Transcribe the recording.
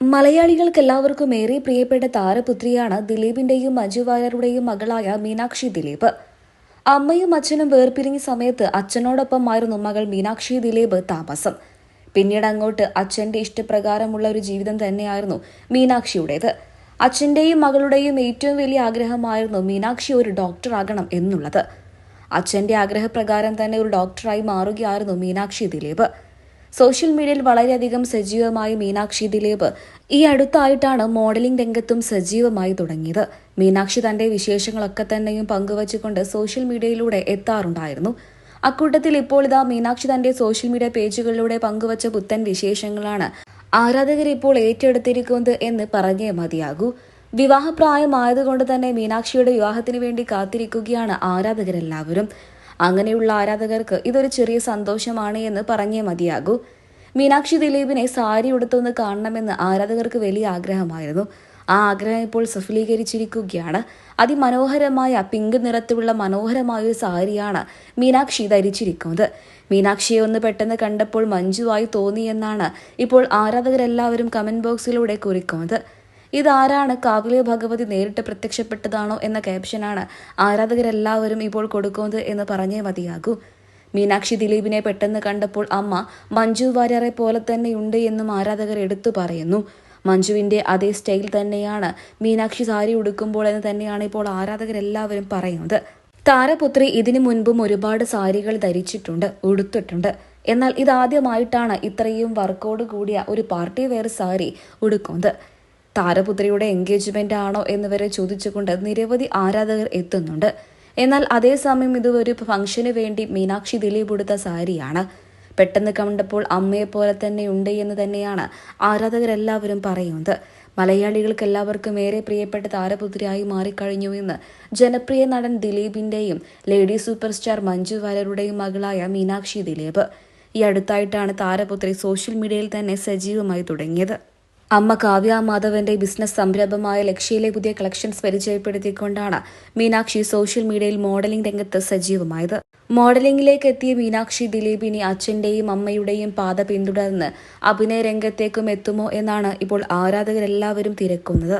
മലയാളികൾക്ക് എല്ലാവർക്കും ഏറെ പ്രിയപ്പെട്ട താരപുത്രിയാണ് ദിലീപിന്റെയും മഞ്ജു വാര്യരുടെയും മകളായ മീനാക്ഷി ദിലീപ്. അമ്മയും അച്ഛനും വേർപിരിഞ്ഞ സമയത്ത് അച്ഛനോടൊപ്പമായിരുന്നു മകൾ മീനാക്ഷി ദിലീപ് താമസം. പിന്നീട് അങ്ങോട്ട് അച്ഛന്റെ ഇഷ്ടപ്രകാരമുള്ള ഒരു ജീവിതം തന്നെയായിരുന്നു മീനാക്ഷിയുടേത്. അച്ഛന്റെയും മകളുടെയും ഏറ്റവും വലിയ ആഗ്രഹമായിരുന്നു മീനാക്ഷി ഒരു ഡോക്ടറാകണം എന്നുള്ളത്. അച്ഛന്റെ ആഗ്രഹപ്രകാരം തന്നെ ഒരു ഡോക്ടറായി മാറുകയായിരുന്നു മീനാക്ഷി ദിലീപ്. സോഷ്യൽ മീഡിയയിൽ വളരെയധികം സജീവമായി മീനാക്ഷി ദിലീപ് ഈ അടുത്തായിട്ടാണ് മോഡലിംഗ് രംഗത്തും സജീവമായി തുടങ്ങിയത്. മീനാക്ഷി തന്റെ വിശേഷങ്ങളൊക്കെ തന്നെയും പങ്കുവച്ചുകൊണ്ട് സോഷ്യൽ മീഡിയയിലൂടെ എത്താറുണ്ടായിരുന്നു. അക്കൂട്ടത്തിൽ ഇപ്പോൾ ഇതാ മീനാക്ഷി തന്റെ സോഷ്യൽ മീഡിയ പേജുകളിലൂടെ പങ്കുവച്ച പുത്തൻ വിശേഷങ്ങളാണ് ആരാധകർ ഇപ്പോൾ ഏറ്റെടുത്തിരിക്കുന്നത് എന്ന് പറഞ്ഞേ മതിയാകൂ. വിവാഹപ്രായമായതുകൊണ്ട് തന്നെ മീനാക്ഷിയുടെ വിവാഹത്തിന് വേണ്ടി കാത്തിരിക്കുകയാണ് ആരാധകരെല്ലാവരും. അങ്ങനെയുള്ള ആരാധകർക്ക് ഇതൊരു ചെറിയ സന്തോഷമാണ് എന്ന് പറഞ്ഞേ മതിയാകൂ. മീനാക്ഷി ദിലീപിനെ സാരി ഉടുത്തൊന്ന് കാണണമെന്ന് ആരാധകർക്ക് വലിയ ആഗ്രഹമായിരുന്നു. ആ ആഗ്രഹം ഇപ്പോൾ സഫലീകരിച്ചിരിക്കുകയാണ്. അതിമനോഹരമായ പിങ്ക് നിറത്തിലുള്ള മനോഹരമായ ഒരു സാരിയാണ് മീനാക്ഷി ധരിച്ചിരിക്കുന്നത്. മീനാക്ഷിയെ ഒന്ന് പെട്ടെന്ന് കണ്ടപ്പോൾ മഞ്ജുവായി തോന്നിയെന്നാണ് ഇപ്പോൾ ആരാധകരെല്ലാവരും കമന്റ് ബോക്സിലൂടെ കുറിക്കുന്നത്. ഇതാരാണ് കാവിലെ ഭഗവതി നേരിട്ട് പ്രത്യക്ഷപ്പെട്ടതാണോ എന്ന ക്യാപ്ഷനാണ് ആരാധകരെല്ലാവരും ഇപ്പോൾ കൊടുക്കുന്നത് എന്ന് പറഞ്ഞേ മതിയാകൂ. മീനാക്ഷി ദിലീപിനെ പെട്ടെന്ന് കണ്ടപ്പോൾ അമ്മ മഞ്ജു വാര്യറെ പോലെ തന്നെയുണ്ട് എന്നും ആരാധകർ എടുത്തു പറയുന്നു. മഞ്ജുവിന്റെ അതേ സ്റ്റൈൽ തന്നെയാണ് മീനാക്ഷി സാരി ഉടുക്കുമ്പോൾ എന്ന് തന്നെയാണ് ഇപ്പോൾ ആരാധകരെല്ലാവരും പറയുന്നത്. താരപുത്രി ഇതിനു മുൻപും ഒരുപാട് സാരികൾ ധരിച്ചിട്ടുണ്ട് ഉടുത്തിട്ടുണ്ട്. എന്നാൽ ഇതാദ്യമായിട്ടാണ് ഇത്രയും വർക്കോട് കൂടിയ ഒരു പാർട്ടി വെയർ സാരി ഉടുക്കുന്നത്. താരപുത്രിയുടെ എൻഗേജ്മെന്റ് ആണോ എന്നിവരെ ചോദിച്ചുകൊണ്ട് നിരവധി ആരാധകർ എത്തുന്നുണ്ട്. എന്നാൽ അതേസമയം ഇത് ഒരു ഫംഗ്ഷന് വേണ്ടി മീനാക്ഷി ദിലീപ് ഉടുത്ത സാരിയാണ് പെട്ടെന്ന് കണ്ടപ്പോൾ അമ്മയെ പോലെ തന്നെ ഉണ്ട് എന്ന് തന്നെയാണ് ആരാധകരെല്ലാവരും പറയുന്നത്. മലയാളികൾക്ക് എല്ലാവർക്കും ഏറെ പ്രിയപ്പെട്ട താരപുത്രിയായി മാറിക്കഴിഞ്ഞു എന്ന് ജനപ്രിയ നടൻ ദിലീപിന്റെയും ലേഡി സൂപ്പർ സ്റ്റാർ മഞ്ജു വാര്യരുടെയും മകളായ മീനാക്ഷി ദിലീപ്. ഈ അടുത്തായിട്ടാണ് താരപുത്രി സോഷ്യൽ മീഡിയയിൽ തന്നെ സജീവമായി തുടങ്ങിയത്. അമ്മ കാവ്യ മാധവന്റെ ബിസിനസ് സംരംഭമായ ലക്ഷ്യയിലെ പുതിയ കളക്ഷൻസ് പരിചയപ്പെടുത്തിക്കൊണ്ടാണ് മീനാക്ഷി സോഷ്യൽ മീഡിയയിൽ മോഡലിംഗ് രംഗത്ത് സജീവമായത്. മോഡലിംഗിലേക്ക് എത്തിയ മീനാക്ഷി ദിലീപിനി അച്ഛന്റെയും അമ്മയുടെയും പാത പിന്തുടർന്ന് അഭിനയ രംഗത്തേക്കും എത്തുമോ എന്നാണ് ഇപ്പോൾ ആരാധകരെല്ലാവരും തിരക്കുന്നത്.